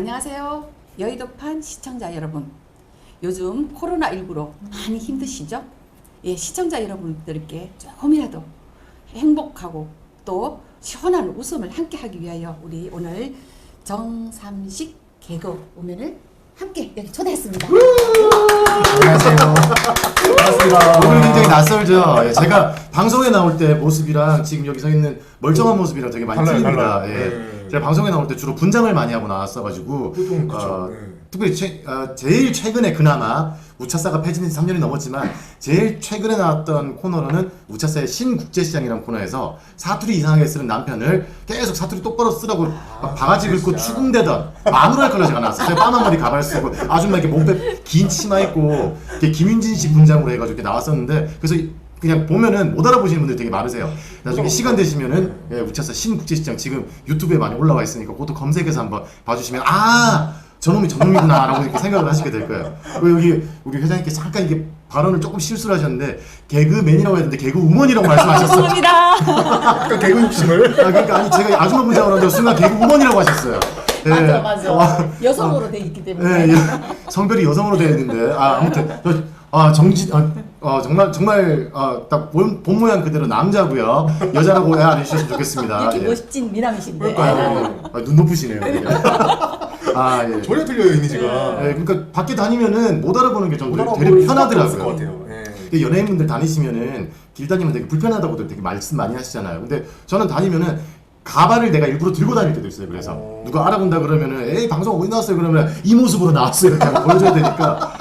안녕하세요. 여의도판 시청자 여러분. 요즘 코로나19로 많이 힘드시죠? 예, 시청자 여러분들께 조금이라도 행복하고 또 시원한 웃음을 함께 하기 위하여 우리 오늘 정삼식 개그 오면을 함께 여기 초대했습니다. 안녕하세요. 반갑습니다. 오늘 굉장히 낯설죠. 예, 제가 방송에 나올 때 모습이랑 지금 여기 서 있는 멀쩡한 모습이랑 되게 많이 달라요, 틀립니다. 달라요. 예. 네. 제가 방송에 나올 때 주로 분장을 많이 하고 나왔어가지고 보통 그쵸. 어, 네. 특별히 최, 어, 제일 최근에 그나마 우차사가 폐지된 지 3년이 넘었지만 제일 최근에 나왔던 코너로는 우차사의 신국제시장이라는 코너에서 사투리 이상하게 쓰는 남편을 계속 사투리 똑바로 쓰라고 막 바가지 긁고. 추궁대던 마누라의 컬러 제가 나왔어요. 까만 머리 가발 쓰고 아줌마 이렇게 몸빼 긴 치마 입고 이렇게 김윤진 씨 분장으로 해가지고 이렇게 나왔었는데 그래서 그냥 보면은 못 알아보시는 분들이 되게 많으세요. 나중에 시간 되시면은 예, 우차사 신국제시장 지금 유튜브에 많이 올라와 있으니까 그것도 검색해서 한번 봐주시면 아 저놈이 저놈이구나라고 이렇게 생각을 하시게 될 거예요. 그리고 여기 우리 회장님께 잠깐 이게 발언을 조금 실수를 하셨는데 개그맨이라고 했는데 개그우먼이라고 말씀하셨어요. 죄송합니다. 개그 욕심을 아, 그러니까 아니 제가 아줌마 분장을 하는데 순간 개그우먼이라고 하셨어요. 예. 맞아, 맞아. 와, 여성으로 돼 있기 때문에. 예, 예. 성별이 여성으로 되어 있는데 아 아무튼 저, 아 정지 아, 어, 정말 정말 어, 딱본 본 모양 그대로 남자고요 여자라고 오해 안 해주셨으면 좋겠습니다. 이렇게 예. 멋진 미남이신데. 그러니까요. 아, 눈 높으시네요. 아 예. 전혀 틀려요 이미지가. 예, 그러니까 밖에 다니면은 못 알아보는 게좀 못 되게 알아볼 수밖에 없을 것 편하더라고요. 같아요. 예. 근데 연예인분들 다니시면은 길 다니면 되게 불편하다고도 되게 말씀 많이 하시잖아요. 근데 저는 다니면은 가발을 내가 일부러 들고 다닐 때도 있어요. 그래서 어. 누가 알아본다 그러면은 에이 방송 어디 나왔어요 그러면 이 모습으로 나왔어요 이렇게 하고 보여줘야 되니까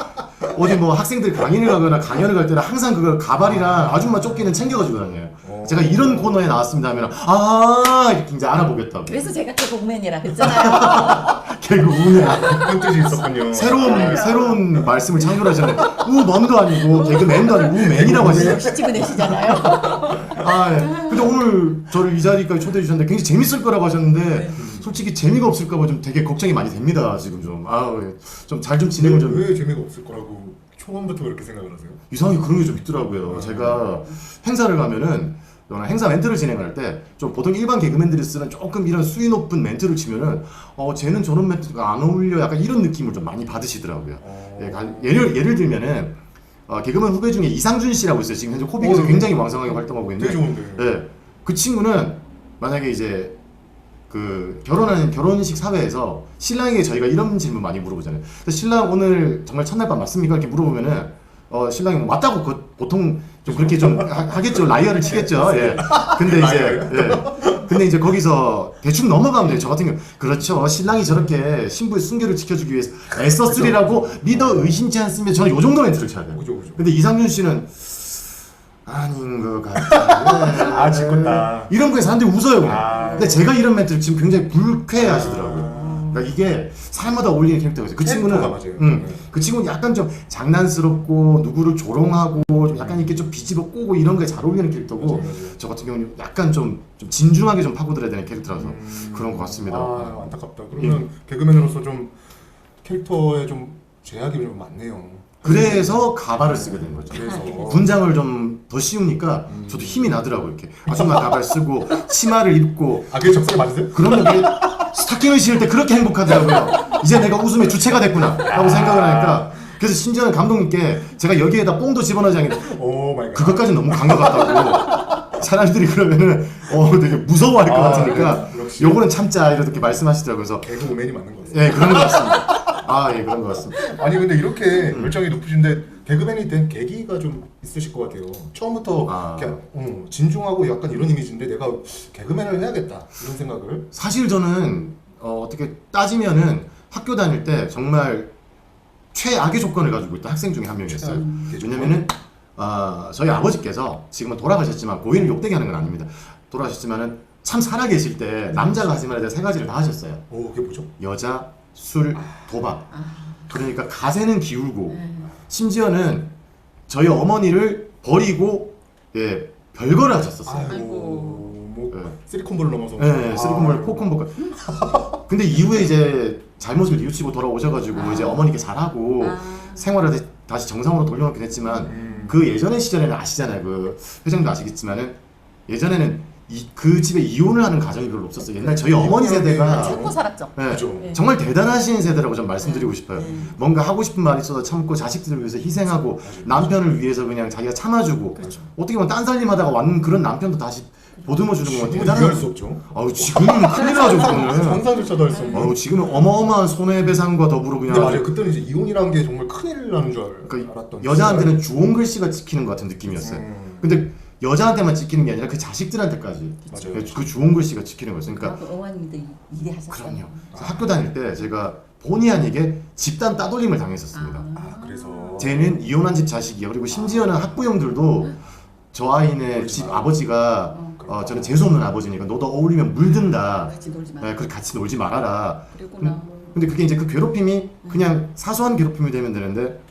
어디 뭐 학생들 강의를 가거나 강연을 갈 때는 항상 그걸 가발이랑 아줌마 조끼는 챙겨가지고 다녀요. 어. 제가 이런 코너에 나왔습니다 하면 아 이렇게 이제 알아보겠다고. 그래서 제가 개그맨이라 그랬잖아요. 개그 우네. 그런 뜻이 있었군요. 새로운 새로운 말씀을 창조하셨네. 우먼도 아니고 개그맨도 아니고 우맨이라고 하시네요. 역시 찍어내시잖아요. 아, 예. 근데 오늘 저를 이 자리까지 초대해 주셨는데 굉장히 재밌을 거라고 하셨는데 솔직히 재미가 없을까봐 좀 되게 걱정이 많이 됩니다 지금 좀. 아, 좀잘 좀 진행을 좀 왜 재미가 없을 거라고 초반부터 그렇게 생각을 하세요? 이상하게 그런 게 좀 있더라고요. 제가 행사를 가면은 저는 행사 멘트를 진행할 때 좀 보통 일반 개그맨들이 쓰는 조금 이런 수위 높은 멘트를 치면은 어 쟤는 저런 멘트가 안 어울려 약간 이런 느낌을 좀 많이 받으시더라고요. 어. 예, 가- 예를 예를 들면은 어, 개그맨 후배 중에 이상준 씨라고 있어요. 지금 현재 코빅에서 어, 굉장히 왕성하게 활동하고 있는데 되게 좋은데. 예. 그 친구는 만약에 이제 그 결혼하는 결혼식 사회에서 신랑에게 저희가 이런 질문 많이 물어보잖아요. 그래서 신랑 오늘 정말 첫날 밤 맞습니까? 이렇게 물어보면은 어 신랑이 뭐 맞다고 그 보통 좀 그렇게 좀 하, 겠죠 라이어를 치겠죠. 예. 근데 이제 예. 근데 이제 거기서 대충 넘어가면 돼요. 저 같은 경우 그렇죠. 신랑이 저렇게 신부의 순결을 지켜주기 위해서 애썼으리라고 믿어 의심치 않으면 저는 요 정도 멘트를 쳐야 돼요. 그죠, 그죠. 근데 이상준 씨는 아닌 것 같아. 아, 짓궂다. 이런 거에 사람들이 웃어요. 그냥. 아. 근데 제가 이런 멘트를 지금 굉장히 불쾌해하시더라고요. 그러니까 이게 사람마다 어울리는 캐릭터가 있어요. 그 친구는 맞아요. 음, 네. 그 친구는 약간 좀 장난스럽고 누구를 조롱하고 좀 약간 이렇게 좀 비집어 꼬고 이런 거에 잘 어울리는 캐릭터고 맞아요, 맞아요. 저 같은 경우는 약간 좀, 좀 진중하게 좀 파고들어야 되는 캐릭터라서 음. 그런 것 같습니다. 아, 안타깝다. 그러면 개그맨으로서 좀 캐릭터에 좀 제약이 좀 많네요. 그래서 가발을 쓰게 된 거죠. 그래서 분장을 좀 더 씌우니까 음. 저도 힘이 나더라고요. 이렇게 아줌마 가발 쓰고 치마를 입고 아, 그게 적성에 맞으세요? 그러면 그게 스타킹을 신을 때 그렇게 행복하더라고요. 이제 내가 웃음의 주체가 됐구나 라고 생각을 하니까 그래서 심지어는 감독님께 제가 여기에다 뽕도 집어넣지 않겠다 오 마이 갓. 그것까지 너무 간 것 같다고 사람들이 그러면은 어 되게 무서워할 것 아, 같으니까. 역시. 요거는 참자 이렇게 말씀하시더라고요. 그래서 개그 오맨이 맞는 것 같아요. 예 그런 것 같습니다. 아 예 그런 것 같습니다. 아니 근데 이렇게 음. 열정이 높으신데 개그맨이 된 계기가 좀 있으실 것 같아요. 처음부터 아. 이렇게, 어, 진중하고 약간 이런 이미지인데 내가 개그맨을 해야겠다 이런 생각을. 사실 저는 어, 어떻게 따지면은 학교 다닐 때 정말 최악의 조건을 가지고 있던 학생 중에 한 명이었어요. 왜냐면은 아, 저희 아버지께서 지금은 돌아가셨지만 고인을 욕되게 하는 건 아닙니다. 돌아가셨지만은 참 살아계실 때 남자가 하지 말아야 될 세 가지를 다 하셨어요. 오 그게 뭐죠? 여자, 술, 도박. 아, 그러니까 가세는 기울고 네. 심지어는 저희 어머니를 버리고 예 별거를 하셨었어요. 아이고. 뭐 네. 쓰리콤보를 넘어서. 네, 쓰리콤볼, 아. 포콤볼. 근데 이후에 이제 잘못을 뉘우치고 돌아오셔가지고 아. 이제 어머니께 잘하고 아. 생활을 다- 다시 정상으로 돌려놓긴 했지만 음. 그 예전의 시절에는 아시잖아요. 그 회장도 아시겠지만은 예전에는 이, 그 집에 이혼을 하는 가정이 별로 없었어요. 옛날 저희 어머니 이혼을 세대가 참고 살았죠. 네, 그죠. 네. 정말 대단하신 세대라고 좀 말씀드리고 싶어요. 네. 뭔가 하고 싶은 말이 있어도 참고 자식들을 위해서 희생하고 남편을 위해서 그냥 자기가 참아주고 그렇죠. 어떻게 보면 딴살림 하다가 왔는 그런 남편도 다시 보듬어 주는 건 이해할 수 대단한 없죠. 아우 지금은 큰일 나죠 그거는 상상조차도 할 수 없는. 아우 지금은 어마어마한 손해배상과 더불어 그냥 근데 맞아요. 그때는 이제 이혼이라는 게 정말 큰일 나는 줄 알, 그 알았던. 여자한테는 주홍 글씨가 찍히는 것 같은 느낌이었어요 음. 근데 여자한테만 찍히는 게 아니라 그 자식들한테까지 맞아요. 그, 그 주홍 글씨가 찍히는 거였어요 그러니까 그만큼 어머님도 이해하셨어요. 그럼요 그래서 학교 다닐 때 제가 본의 아니게 집단 따돌림을 당했었습니다 아 그래서 쟤는 이혼한 집 자식이야. 그리고 심지어는 학부형들도 저 아이네 집 마. 아버지가 어, 저는 재수 없는 아버지니까 너도 어울리면 물든다. 같이 놀지 마. 네, 그렇게 같이 놀지 말아라. 그랬구나. 근데 그게 이제 그 괴롭힘이 그냥 사소한 괴롭힘이 되면 되는데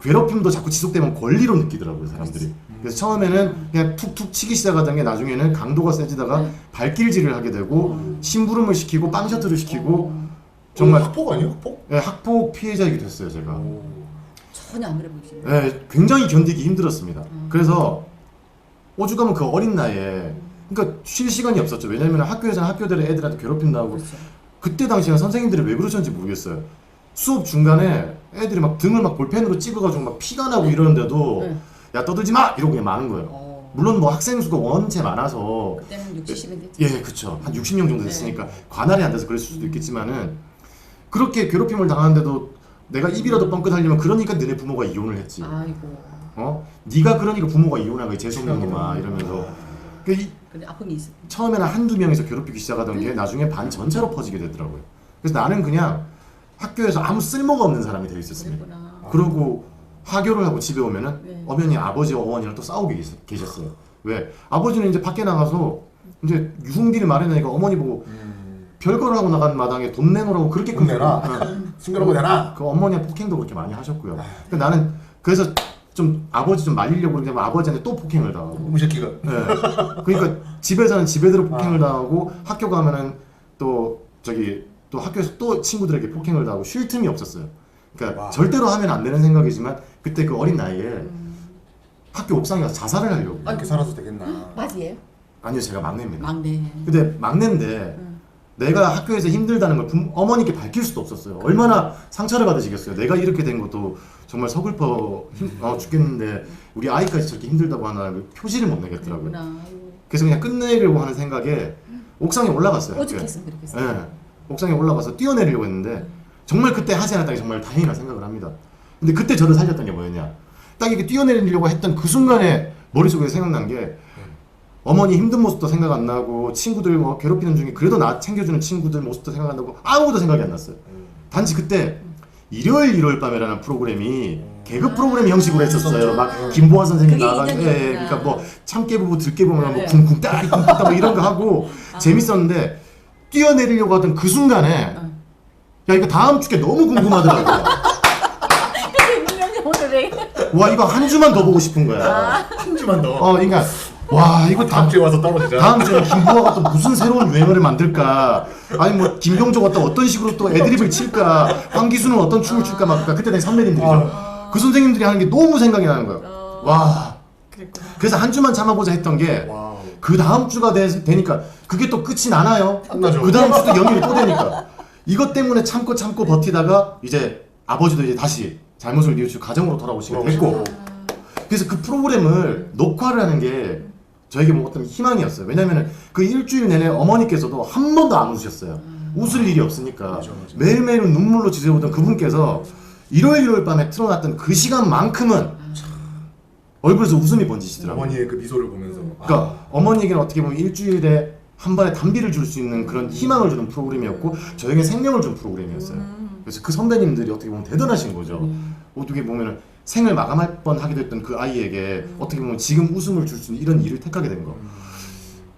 괴롭힘도 자꾸 지속되면 권리로 느끼더라고요 사람들이. 그래서 처음에는 그냥 툭툭 치기 시작하던 게 나중에는 강도가 세지다가 네. 발길질을 하게 되고 심부름을 시키고 빵 셔틀을 시키고 어, 정말 학폭 아니에요? 학폭? 예, 학폭 피해자이기도 했어요 제가. 오. 전혀 안 그래 보이시네. 예, 굉장히 견디기 힘들었습니다. 음. 그래서 오죽하면 그 어린 나이에 그러니까 쉴 시간이 없었죠. 왜냐면 학교에서는 학교대로 애들한테 괴롭힌다고 그렇죠. 그때 당시에는 선생님들이 왜 그러셨는지 모르겠어요. 수업 중간에 애들이 막 등을 막 볼펜으로 찍어가지고 막 피가 나고 이러는데도 네. 야 떠들지 마 이러고 그냥 마는 거예요. 어. 물론 뭐 학생 수가 원체 많아서 그때는 60, 70인 됐죠. 예, 그쵸. 한 60명 정도 됐으니까 네. 관할이 안 돼서 그랬을 수도 있겠지만은 그렇게 괴롭힘을 당하는데도 내가 입이라도 뻥끗하려면 그러니까 너네 부모가 이혼을 했지. 아이고. 어? 네가 그러니까 부모가 이혼한 거야 재수없는 놈아 이러면서 그 이- 근데 아픔이 있어. 처음에는 한두 명에서 괴롭히기 시작하던 게 나중에 반 전체로 퍼지게 되더라고요. 그래서 나는 그냥 학교에서 아무 쓸모가 없는 사람이 되어 있었습니다. 그랬구나. 그러고 하교를 하고 집에 오면은 네. 엄연히 아버지와 어머니랑 또 싸우고 계셨- 계셨어요. 왜? 아버지는 이제 밖에 나가서 이제 유흥비를 마련하니까 어머니 보고 음. 별거를 하고 나간 마당에 돈 내놓으라고 그렇게 돈 내라. 응. 숨겨놓고 내라. 그 어머니가 폭행도 그렇게 많이 하셨고요. 근데 나는 그래서 좀 아버지 좀 말리려고 그러는데 아버지한테 또 폭행을 당하고. 이 새끼가. 네. 그러니까 집에서는 집에대로 폭행을 당하고 학교 가면은 또 저기 또 학교에서 또 친구들에게 폭행을 당하고 쉴 틈이 없었어요. 그러니까 와. 절대로 하면 안 되는 생각이지만 그때 그 어린 나이에 학교 옥상에 가서 자살을 하려고. 이렇게 살아도 되겠나. 맞이에요? 아니요, 제가 막내입니다. 막내. 근데 막내인데 음. 내가 학교에서 힘들다는 걸 부, 어머니께 밝힐 수도 없었어요. 얼마나 상처를 받으시겠어요. 내가 이렇게 된 것도 정말 서글퍼 힘, 어, 죽겠는데 우리 아이까지 저렇게 힘들다고 하나 그 표시를 못 내겠더라고요. 그랬구나. 그래서 그냥 끝내려고 하는 생각에 옥상에 올라갔어요. 학교에. 오죽했으면 그렇겠어. 예. 옥상에 올라가서 뛰어내리려고 했는데 정말 그때 않았다는 게 정말 다행이라 생각을 합니다. 근데 그때 저를 살렸던 게 뭐였냐? 딱 이렇게 뛰어내리려고 했던 그 순간에 머릿속에 생각난 게 어머니 힘든 모습도 생각 안 나고 친구들 뭐 괴롭히는 중에 그래도 나 챙겨주는 친구들 모습도 생각 안 나고 아무것도 생각이 안 났어요. 단지 그때 일요일 일요일 밤이라는 프로그램이 개그 프로그램 형식으로 했었어요. 막 김보아 선생님 나가고 예, 인연이었구나. 그러니까 뭐 참깨 부부 들깨부부 뭐 네. 쿵쿵 따리 쿵쿵 따 뭐 이런 거 하고 재밌었는데 뛰어내리려고 하던 그 순간에 어. 야 이거 다음 주게 너무 궁금하더라고. 그게 분명히 오늘의 와 이거 한 주만 더 보고 싶은 거야. 한 주만 더. 어 그러니까 와 이거 다음 다 주에 와서 떨어지자. 다음 주에 김부아가 또 무슨 새로운 유행어를 만들까? 아니 뭐 김병조가 또 어떤 식으로 또 애드립을 칠까? 황기수는 어떤 춤을 출까? 막 그러니까 그때 당시 선배님들이죠. 그 선생님들이 하는 게 너무 생각이 나는 거예요. 어. 와 그랬구나. 그래서 한 주만 참아보자 했던 게 와우. 그 다음 주가 되, 되니까 그게 또 끝이 나나요? 나죠. 그 다음 주도 연휴를 또 되니까 이것 때문에 참고 참고 버티다가 이제 아버지도 이제 다시 잘못을 뉘우치고 가정으로 돌아오시게 됐고 그래서 그 프로그램을 녹화를 하는 게 저에게 뭐 어떤 희망이었어요. 왜냐면은 그 일주일 내내 어머니께서도 한 번도 안 웃으셨어요. 웃을 일이 없으니까 맞아, 맞아. 매일매일 눈물로 지새우던 그분께서 일요일 일요일 밤에 틀어놨던 그 시간만큼은 얼굴에서 웃음이 번지시더라고요. 어머니의 그 미소를 보면서. 그러니까 어머니에게는 어떻게 보면 일주일에 한 번에 단비를 줄 수 있는 그런 희망을 주는 프로그램이었고 저에게 생명을 준 프로그램이었어요. 그래서 그 선배님들이 어떻게 보면 대단하신 거죠. 어떻게 보면은 생을 마감할 뻔 하기도 했던 그 아이에게 어떻게 보면 지금 웃음을 줄 수 있는 이런 일을 택하게 된 거.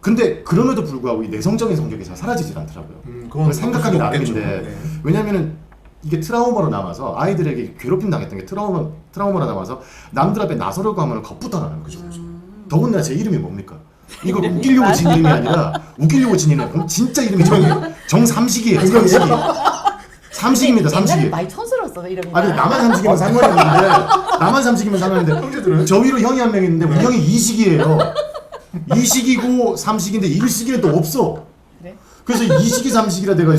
근데 그럼에도 불구하고 이 내성적인 성격이 잘 사라지질 않더라고요. 음, 그건 생각하기. 나름인데 네. 왜냐면은 이게 트라우마로 남아서 아이들에게 괴롭힘 당했던 게 트라우마 트라우마로 남아서 남들 앞에 나서려고 하면 겁부터 나는 거죠. 더군다나 제 이름이 뭡니까? 이거 웃기려고 진 이름이 아니라 웃기려고 진 이름이 그럼 진짜 이름이 정 정삼식이에요. 삼식이. 삼식입니다. 옛날에 삼식이. 많이 촌스러웠어 이름이. 아니 나만 삼식이면 상관이 없는데 나만 삼식이면 상관인데 형제들은 저 위로 형이 한 명 있는데 우리 형이 이식이에요. 이식이고 삼식인데 일식이는 또 없어. 그래? 그래서 이식이 삼식이라 내가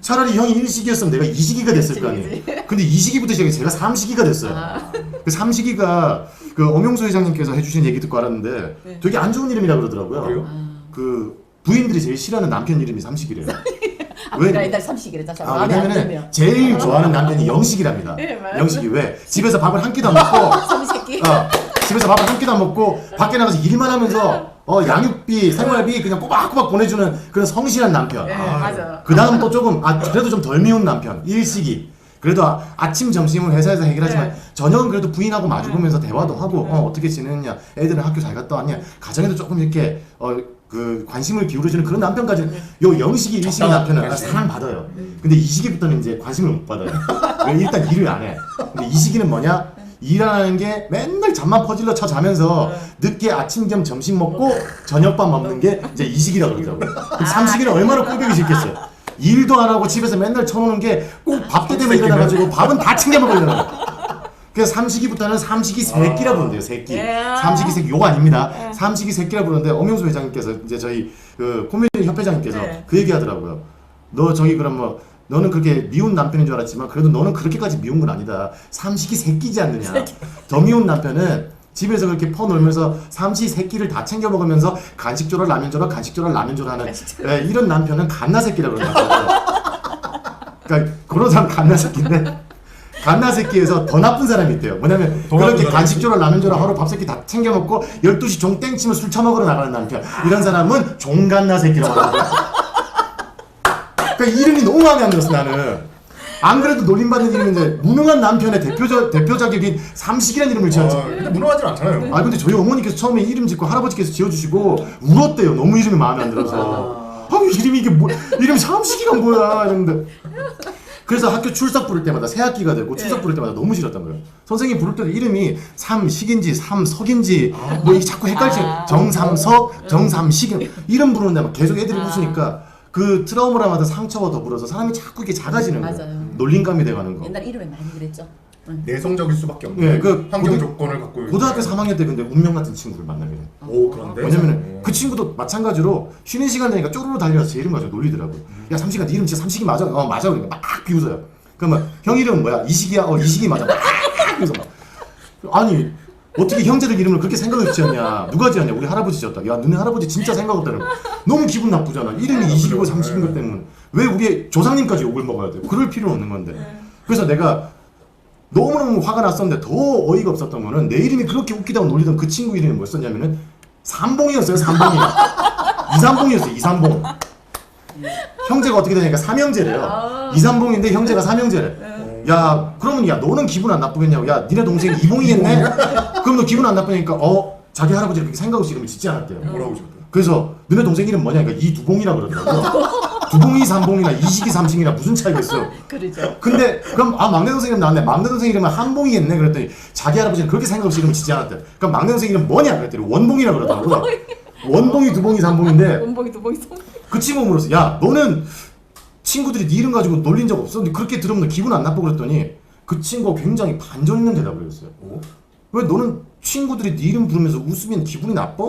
차라리 형이 일식이었으면 내가 이식이가 됐을 거 아니에요. 근데 이식이부터 시작해 제가 삼식이가 됐어요. 아. 그 삼식이가 그 엄영수 회장님께서 해주신 얘기 듣고 알았는데 네. 되게 안 좋은 이름이라 그러더라고요. 그래요? 그 부인들이 제일 싫어하는 남편 이름이 삼식이래요. 아, 왜? 내가 옛날 삼식이랬다. 참 아, 왜냐면은 들면. 제일 좋아하는 남편이 영식이랍니다. 네. 영식이 왜? 집에서 밥을 한 끼도 안 먹고 삼식이. 어, 집에서 밥을 한 끼도 안 먹고 밖에 나가서 일만 하면서 어, 양육비, 생활비 그냥 꼬박꼬박 보내주는 그런 성실한 남편. 네, 아, 맞아. 그 다음 또 조금 아 그래도 좀 덜 미운 남편 일식이. 그래도 아, 아침 점심은 회사에서 해결하지만 네. 저녁은 그래도 부인하고 마주보면서 대화도 하고 어, 어떻게 지내느냐 애들은 학교 잘 갔다 왔냐 가정에도 조금 이렇게 어, 그 관심을 기울여주는 그런 남편까지는 요 영식이 일식이 남편은 아. 사랑 받아요. 근데 이식이부터는 이제 관심을 못 받아요. 왜? 일단 일을 안 해. 근데 이식이는 뭐냐? 일하는 게 맨날 잠만 퍼질러 쳐 자면서 늦게 아침 겸 점심 먹고 저녁밥 먹는 게 이제 이식이라고 그러더라고요. 그럼 삼식이는 얼마나 꼴보기 싫겠어요. 일도 안 하고 집에서 맨날 쳐놓는 게 꼭 밥 때 되면 일어나가지고 밥은 다 챙겨 먹으려고 그래서 삼식이부터는 삼식이 새끼라 부른대요 새끼. 예. 삼식이 새끼 요거 아닙니다. 삼식이 새끼라 부르는데 엄영수 회장님께서 이제 저희 그 코미디 협회장님께서 네. 그 얘기 하더라고요. 너 저기 그럼 뭐 너는 그렇게 미운 남편인 줄 알았지만 그래도 너는 그렇게까지 미운 건 아니다 삼식이 새끼지 않느냐 더 미운 남편은 집에서 그렇게 퍼놀면서 삼시 새끼를 다 챙겨 먹으면서 간식 조라 라면 조라 간식 조라 라면 조라 하는 예, 이런 남편은 갓나 새끼라 그러더라고요 그러니까 그런 사람 갓나 새끼인데 갓나 새끼에서 더 나쁜 사람이 있대요. 뭐냐면 더 그렇게 나쁜 사람이 간식 조라 라면 조라 하루 밥 새끼 다 챙겨 먹고 12시 종 땡치면 술 처먹으러 나가는 남편. 이런 사람은 종갓나 새끼라고 하거든요. 그러니까 이름이 너무 마음에 안 들었어 나는. 안 그래도 놀림받는 이름인데 무능한 남편의 대표적 대표 자격인 삼식이라는 이름을 지었지. 아, 근데 무능하진 않잖아요. 아 근데 저희 어머니께서 처음에 이름 짓고 할아버지께서 지어주시고 울었대요. 너무 이름이 마음에 안 들어서. 아 이름이 이게 뭐 이름 삼식이가 뭐야 이랬는데. 그래서 학교 출석 부를 때마다 새 학기가 되고 출석 부를 때마다 너무 싫었던 거예요. 선생님 부를 때도 이름이 삼식인지 삼석인지 뭐 이게 자꾸 헷갈지 아. 정삼석 정삼식 이름 부르는데 막 계속 애들이 웃으니까 그 트라우마마다 상처와 더불어서 사람이 자꾸 이게 작아지는 거예요. 맞아요. 놀림감이 돼가는 거. 옛날 이름에 많이 그랬죠. 응. 내성적일 수밖에 없는 예, 그 환경 고등- 조건을 갖고 있는. 고등학교 3학년 때 근데 운명 같은 친구를 만나게 돼. 오 그런데. 왜냐면은 그 친구도 마찬가지로 쉬는 시간 되니까 쪼르르 달려서 제 이름 가지고 놀리더라고요. 야 삼식아 네 이름 진짜 삼식이 맞아? 어 맞아 그러니까 막 비웃어요. 그러면 형 이름 뭐야? 이식이야? 어 이식이 맞아. 막 그래서 막 아니 어떻게 형제들 이름을 그렇게 생각을 지었냐? 누가 지었냐? 우리 할아버지 지었다. 야 너네 할아버지 진짜 생각 없다는 너무 기분 나쁘잖아. 이름이 이식이고 삼식인 것 때문에 왜 우리 조상님까지 욕을 먹어야 돼? 그럴 필요 없는 건데. 그래서 내가 너무너무 화가 났었는데 더 어이가 없었던 거는 내 이름이 그렇게 웃기다고 놀리던 그 친구 이름이 뭐였었냐면은 삼봉이었어요 삼봉이 이삼봉이었어요 이삼봉 형제가 어떻게 되니까 삼형제래요 이삼봉인데 형제가 삼형제래 야 그러면 야 너는 기분 안 나쁘겠냐고. 야 니네 동생 이봉이겠네? 그럼 너 기분 안 나쁘니까 어 자기 할아버지가 그렇게 생각 없이 이름을 짓지 않았대요. 뭐라고 하셨대? 그래서 너네 동생 이름 뭐냐? 그러니까 이두봉이라 그러더라고요. 두봉이 삼봉이나 이식이 삼식이나 무슨 차이가 있어? 그러죠. 근데 그럼 아 막내 동생 이름 나왔네. 막내 동생 이름은 한봉이겠네? 그랬더니 자기 할아버지는 그렇게 생각 없이 이름을 짓지 않았대 그럼 막내 동생 이름 뭐냐? 그랬더니 원봉이라 그러더라고요. 원봉이. 두봉이 삼봉인데 원봉이 두봉이 성. 그 친구가 물었어. 야 너는 친구들이 네 이름 가지고 놀린 적 없어? 근데 그렇게 들으면 너 기분 안 나빠 그랬더니 그 친구가 굉장히 반전 있는 대답을 했어요 오? 왜 너는 친구들이 네 이름 부르면서 웃으면 기분이 나빠?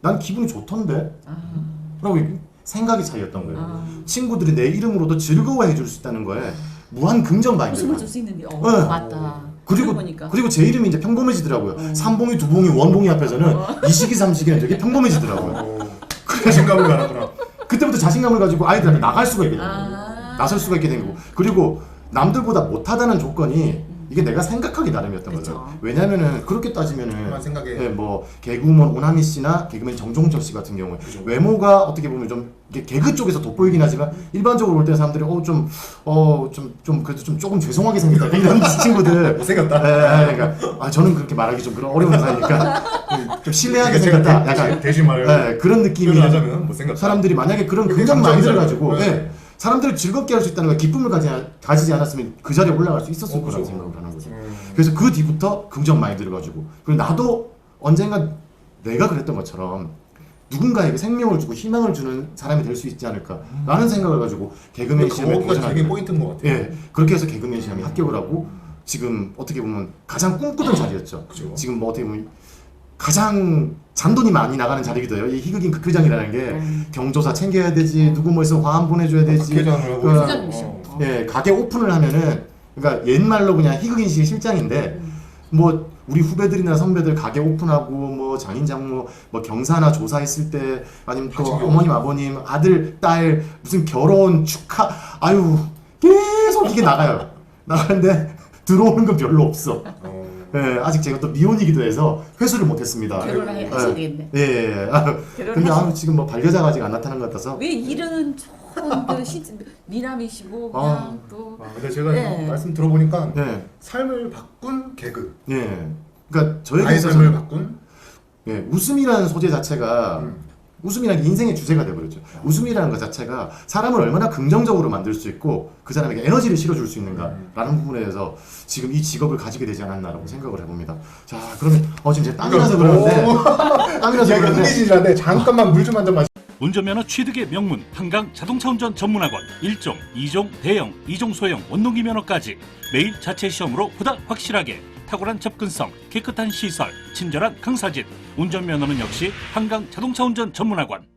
난 기분이 좋던데 라고 얘기- 생각이 차이였던 거예요 아. 친구들이 내 이름으로도 즐거워해 줄 수 있다는 거에 무한 긍정 웃음을 가지고 줄수 있는데. 어, 네. 맞다. 그리고. 그리고 제 이름이 이제 평범해지더라고요. 어. 삼봉이, 두봉이, 원봉이 앞에서는 이식이, 삼식이는 되게 평범해지더라고요. 오. 자신감을 가졌구나. 그때부터 자신감을 가지고 아이들한테 나갈 수가 있게 되는 거예요. 아. 나설 수가 있게 되고 그리고 남들보다 못하다는 조건이 이게 내가 생각하기 나름이었던 거죠. 왜냐면은 그렇게 따지면은 생각에. 예, 뭐 개그우먼 오나미 씨나 개그맨 정종철 씨 같은 경우에. 외모가 어떻게 보면 좀 개그 쪽에서 돋보이긴 하지만 일반적으로 볼때 사람들이 어좀어 좀 좀 그래도 좀 조금 죄송하게 생겼다 이런 친구들 못생겼다. 예, 예, 그러니까 아 저는 그렇게 말하기 좀 그런 어려운 사이니까 좀 신뢰하게 생겼다. 대- 약간 대신 말을 예, 그런 느낌이 표현을 하자면 못생겼다. 사람들이 만약에 그런 긍정 마인드를. 가지고 네. 예, 사람들을 즐겁게 할 수 있다는 걸 기쁨을 가지, 가지지 않았으면 그 자리에 올라갈 수 있었을 어, 거라고 그죠. 생각을 하는 거죠. 음. 그래서 그 뒤부터 긍정 마인드를 가지고 그리고 나도 언젠가 내가 그랬던 것처럼 누군가에게 생명을 주고 희망을 주는 사람이 될 수 있지 않을까라는 생각을 가지고 개그맨 시험에 그거가 되게 도전하게 포인트인 것 같아요. 예 그렇게 해서 개그맨 시험에 합격을 하고 지금 어떻게 보면 가장 꿈꾸던 자리였죠. 그죠. 지금 뭐 어떻게 보면 가장 잔돈이 많이 나가는 자리기도 해요. 이 희극인 극회장이라는 게 음. 경조사 챙겨야 되지, 누구 뭐 있으면 화환 보내줘야 되지. 국회장을 하고 그, 있어요. 부장님이셔. 어. 예, 가게 오픈을 하면은 그러니까 옛말로 그냥 희극인식 실장인데 뭐 우리 후배들이나 선배들 가게 오픈하고 뭐 장인 장모 뭐 경사나 조사했을 때 아니면 또. 어머님 아버님 아들 딸 무슨 결혼 축하 아유 계속 이게 나가요 나가는데 들어오는 건 별로 없어 어. 예, 아직 제가 또 미혼이기도 해서 회수를 못했습니다 결혼을 예. 하셔야 되겠네. 예, 예. 아, 근데 아, 지금 뭐 반려자가 아직 안 나타난 것 같아서 왜 이런 좋은 그 시, 미남이시고 그냥 아. 또 아, 근데 제가 네. 말씀 들어보니까 예, 삶을 바꾼 개그. 예. 그러니까 저에게 나의 삶을 바꾼. 예, 웃음이라는 소재 자체가 음. 웃음이라는 게 인생의 주제가 돼버렸죠. 웃음이라는 것 자체가 사람을 얼마나 긍정적으로 만들 수 있고 그 사람에게 에너지를 실어줄 수 있는가라는 부분에 대해서 지금 이 직업을 가지게 되지 않았나라고 생각을 해봅니다. 자, 그러면 어 지금 제가 땀이 나서 그러는데 땀이 나서 그러는데 흥미진진한데 잠깐만 물 좀 한잔 마시. 운전면허 취득의 명문 한강 자동차 운전 전문학원 1종, 2종 대형, 2종 소형 원동기 면허까지 매일 자체 시험으로 보다 확실하게 탁월한 접근성, 깨끗한 시설, 친절한 강사진. 운전면허는 역시 한강 자동차 운전 전문학원